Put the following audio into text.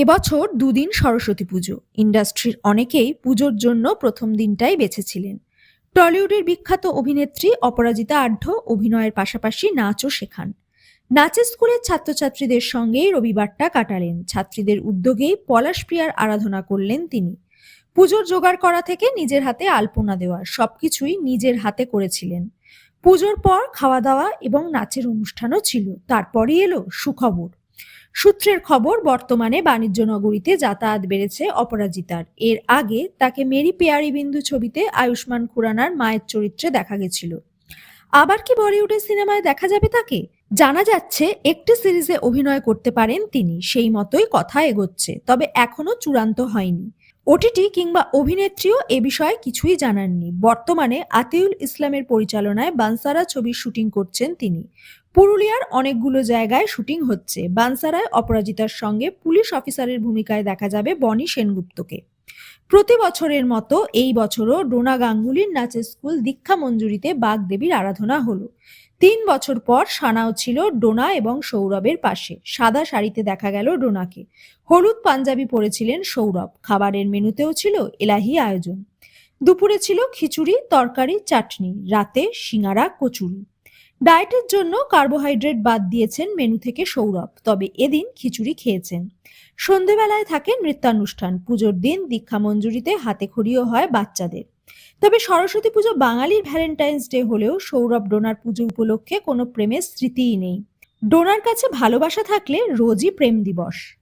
এবছর দুদিন সরস্বতী পুজো। ইন্ডাস্ট্রির অনেকেই পুজোর জন্য প্রথম দিনটাই বেছেছিলেন। টলিউডের বিখ্যাত অভিনেত্রী অপরাজিতা আঢ্য অভিনয়ের পাশাপাশি নাচও শেখান। নাচের স্কুলের ছাত্রছাত্রীদের সঙ্গেই রবিবারটা কাটালেন। ছাত্রীদের উদ্যোগেই পলাশপ্রিয়ার আরাধনা করলেন তিনি। পুজোর জোগাড় করা থেকে নিজের হাতে আলপনা দেওয়া, সবকিছুই নিজের হাতে করেছিলেন। পুজোর পর খাওয়া দাওয়া এবং নাচের অনুষ্ঠানও ছিল। তারপরই এলো সুখবর। সূত্রের খবর, বর্তমানে বাণিজ্য নগরীতে যাতায়াত বেড়েছে অপরাজিতার। এর আগে তাকে মেরি পেয়ারি বিন্দু ছবিতে আয়ুষ্মান খুরানার মায়ের চরিত্রে দেখা গেছিল। আবার কি বলিউডের সিনেমায় দেখা যাবে তাকে? জানা যাচ্ছে, একটি সিরিজে অভিনয় করতে পারেন তিনি, সেই মতোই কথা এগোচ্ছে, তবে এখনও চূড়ান্ত হয়নি। ওটিটি কিংবা অভিনেত্রীও এ বিষয়ে কিছুই জানাননি। বর্তমানে আতিউল ইসলামের পরিচালনায় বানসারা ছবির শুটিং করছেন তিনি। পুরুলিয়ার অনেকগুলো জায়গায় শুটিং হচ্ছে। বানসারায় অপরাজিতার সঙ্গে পুলিশ অফিসারের ভূমিকায় দেখা যাবে বনি সেনগুপ্তকে। প্রতি বছরের মতো এই বছরও ডোনা গাঙ্গুলির নাচের স্কুল দীক্ষা মঞ্জুরিতে বাগদেবীর আরাধনা হলো। তিন বছর পর সানাও ছিল ডোনা এবং সৌরভের পাশে। সাদা শাড়িতে দেখা গেল ডোনাকে। হলুদ পাঞ্জাবি পরেছিলেন সৌরভ। খাবারের মেনুতেও ছিল এলাহি আয়োজন। দুপুরে ছিল খিচুড়ি, তরকারি, চাটনি, রাতে সিঙ্গারা, কচুরি। ডায়েটের জন্য কার্বোহাইড্রেট বাদ দিয়েছেন মেনু থেকে সৌরভ, তবে এদিন খিচুড়ি খেয়েছেন। সন্ধেবেলায় থাকে নৃত্যানুষ্ঠান। পুজোর দিন দীক্ষা মঞ্জুরিতে হাতে খড়িও হয় বাচ্চাদের। তবে সরস্বতী পুজো বাঙালির ভ্যালেন্টাইন্স ডে হলেও সৌরভ ডোনার পুজো উপলক্ষে কোনো প্রেমের স্মৃতিই নেই। ডোনার কাছে ভালোবাসা থাকলে রোজই প্রেম দিবস।